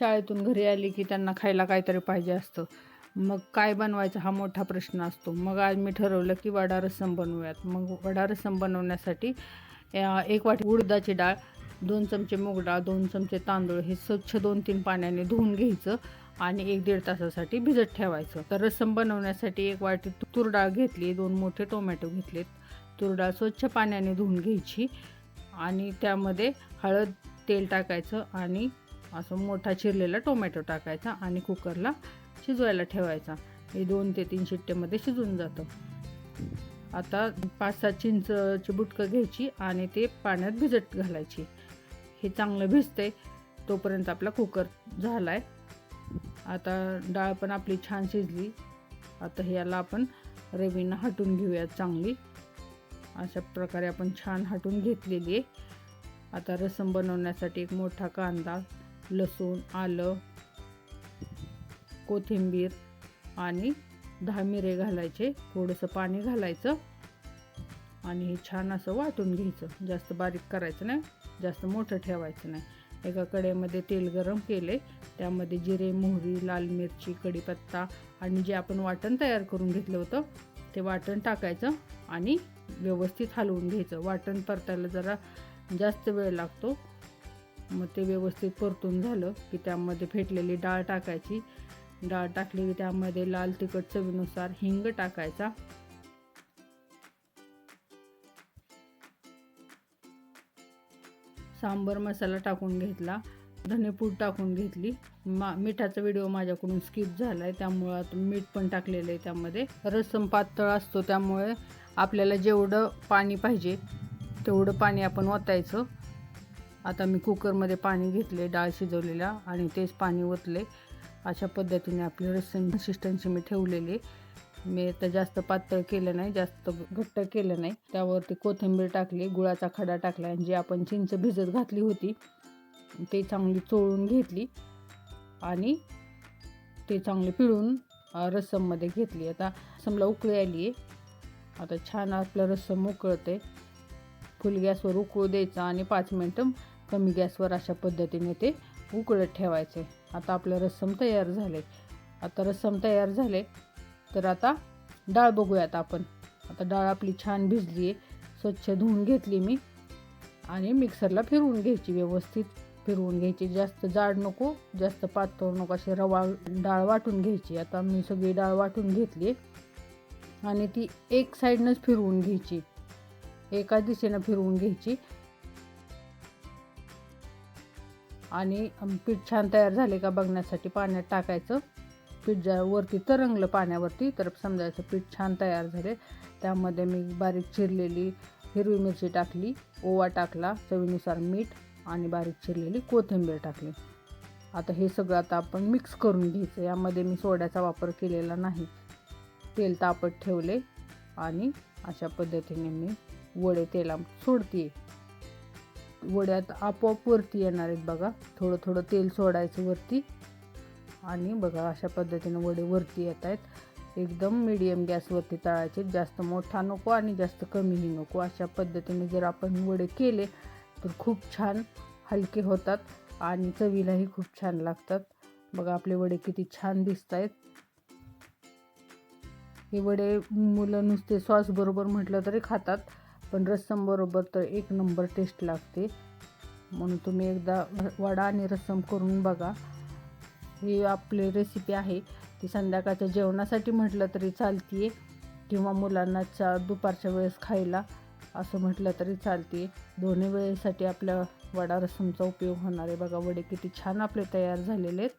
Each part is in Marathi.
शाळेतून घरी आली की त्यांना खायला काहीतरी पाहिजे असतं. मग काय बनवायचं हा मोठा प्रश्न असतो. मग आज मी ठरवलं की वडा रस्सम बनवूयात. मग वडा रस्सम बनवण्यासाठी एक वाटी उडदाची डाळ दोन चमचे मूग डाळ दोन चमचे तांदूळ हे स्वच्छ दोन तीन पाण्याने धुवून घ्यायचं आणि एक दीड तासासाठी भिजत ठेवायचं. तर रस्सम बनवण्यासाठी एक वाटी तूर डाळ घेतली दोन मोठे टोमॅटो घेतलेत. तूर डाळ स्वच्छ पाण्याने धुवून घ्यायची आणि त्यामध्ये हळद तेल टाकायचं आणि असं मोठा चिरलेला टोमॅटो टाकायचा आणि कुकरला शिजवायला ठेवायचा. हे दोन ते तीन शिट्ट्यामध्ये शिजून जातं. आता पाच सात चिंचची बुटकं घ्यायची आणि ते पाण्यात भिजत घालायची. हे चांगलं भिजतंय तोपर्यंत आपला कुकर झाला आहे आता डाळ पण आपली छान शिजली. आता ह्याला आपण रवीनं हटून घेऊयात चांगली. अशा प्रकारे आपण छान हटून घेतलेली आहे. आता रसम बनवण्यासाठी एक मोठा कांदा लसूण आलं कोथिंबीर आणि दहा मिरे घालायचे. थोडंसं पाणी घालायचं आणि हे छान असं वाटून घ्यायचं. जास्त बारीक करायचं नाही जास्त मोठं ठेवायचं नाही. एका कडेमध्ये तेल गरम केले त्यामध्ये जिरे मोहरी लाल मिरची कढीपत्ता आणि जे आपण वाटण तयार करून घेतलं होतं ते वाटण टाकायचं आणि व्यवस्थित हलवून घ्यायचं. वाटण परतायला जरा जास्त वेळ लागतो. मग ते व्यवस्थित परतून झालं की त्यामध्ये फेटलेली डाळ टाकायची. डाळ टाकली की त्यामध्ये लाल तिखट चवीनुसार हिंग टाकायचा. सांबर मसाला टाकून घेतला. धनेपूड टाकून घेतली. मा मिठाचा व्हिडिओ माझ्याकडून स्किप झाला आहे त्यामुळं मीठ पण टाकलेलं आहे त्यामध्ये. रस्सम पातळ असतो त्यामुळे आपल्याला जेवढं पाणी पाहिजे तेवढं पाणी आपण ओतायचं. आता मी कुकरमध्ये पाणी घेतले डाळ शिजवलेला आणि तेच पाणी ओतले. अशा पद्धतीने आपली रस्सम कन्सिस्टन्सी मी ठेवलेली. मी आता जास्त पातळ केलं नाही जास्त घट्ट केलं नाही. त्यावरती कोथिंबीर टाकली गुळाचा खडा टाकला आणि जी आपण चिंच भिजत घातली होती ते चांगली चोळून घेतली आणि ते चांगले पिळून रस्सममध्ये घेतली. आता समला उकळी आली आहे आता छान आपलं रस्सम उकळते फुल गॅसवर उकळू द्यायचं आणि पाच मिनटं कमी गॅसवर अशा पद्धतीने ते उकळत ठेवायचे. आता आपलं रस्सम तयार झाले आता रस्सम तयार झाले तर आता डाळ बघूयात आपण. आता डाळ आपली छान भिजली आहे स्वच्छ धुवून घेतली मी आणि मिक्सरला फिरवून घ्यायची व्यवस्थित. फिरवून घ्यायची. जास्त जाड नको जास्त पातळ नको. अशी रवा डाळ वाटून घ्यायची. आता मी सगळी डाळ वाटून घेतली आणि ती एक साईडनंच फिरवून घ्यायची. एका दिशेनं फिरवून घ्यायची. आणि पीठ छान तयार झाले का बघण्यासाठी पाण्यात टाकायचं. पीठ ज्या वरती तरंगलं पाण्यावरती तर समजायचं पीठ छान तयार झाले. त्यामध्ये मी बारीक चिरलेली हिरवी मिरची टाकली ओवा टाकला चवीनुसार मीठ आणि बारीक चिरलेली कोथिंबीर टाकली. आता हे सगळं आता आपण मिक्स करून घ्यायचं. यामध्ये मी सोड्याचा वापर केलेला नाही. तेल तापत ठेवले आणि अशा पद्धतीने मी वडे तेला सोडते वड्यात आपोआप वरती येणार आहेत बघा. थोडं थोडं तेल सोडायचं वरती. आणि बघा अशा पद्धतीने वडे वरती येत आहेत. एकदम मिडियम गॅसवरती तळायचे. जास्त मोठा नको आणि जास्त कमीही नको. अशा पद्धतीने जर आपण वडे केले तर खूप छान हलके होतात आणि चवीलाही खूप छान लागतात. बघा आपले वडे किती छान दिसत आहेत. हे वडे मुलं नुसते सॉस बरोबर म्हटलं तरी खातात. पण रस्समबरोबर तर एक नंबर टेस्ट लागते. म्हणून तुम्ही एकदा वडा आणि रस्सम करून बघा. ही आपली रेसिपी आहे. ती संध्याकाळच्या जेवणासाठी म्हटलं तरी चालते किंवा मुलांना चा दुपारच्या वेळेस खायला असं म्हटलं तरी चालते दोन्ही वेळेसाठी आपल्या वडा रसमचा उपयोग होणार आहे. बघा वडे किती छान आपले तयार झालेले आहेत.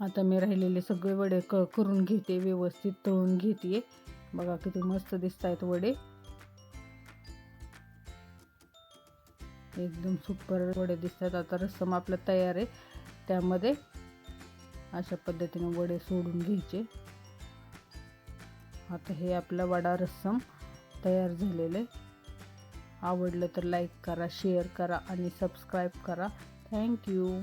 आता मी राहिलेले सगळे वडे क करून घेते व्यवस्थित तळून घेते बघा किती मस्त दिसत आहेत वडे. एकदम सुपर वडे दिसतात. आता रस्सम आपलं तयार आहे. त्यामध्ये अशा पद्धतीने वडे सोडून घ्यायचे. आता हे आपला वडा रस्सम तयार झालेलं आहे. आवडलं तर लाईक करा शेअर करा आणि सबस्क्राईब करा. थँक्यू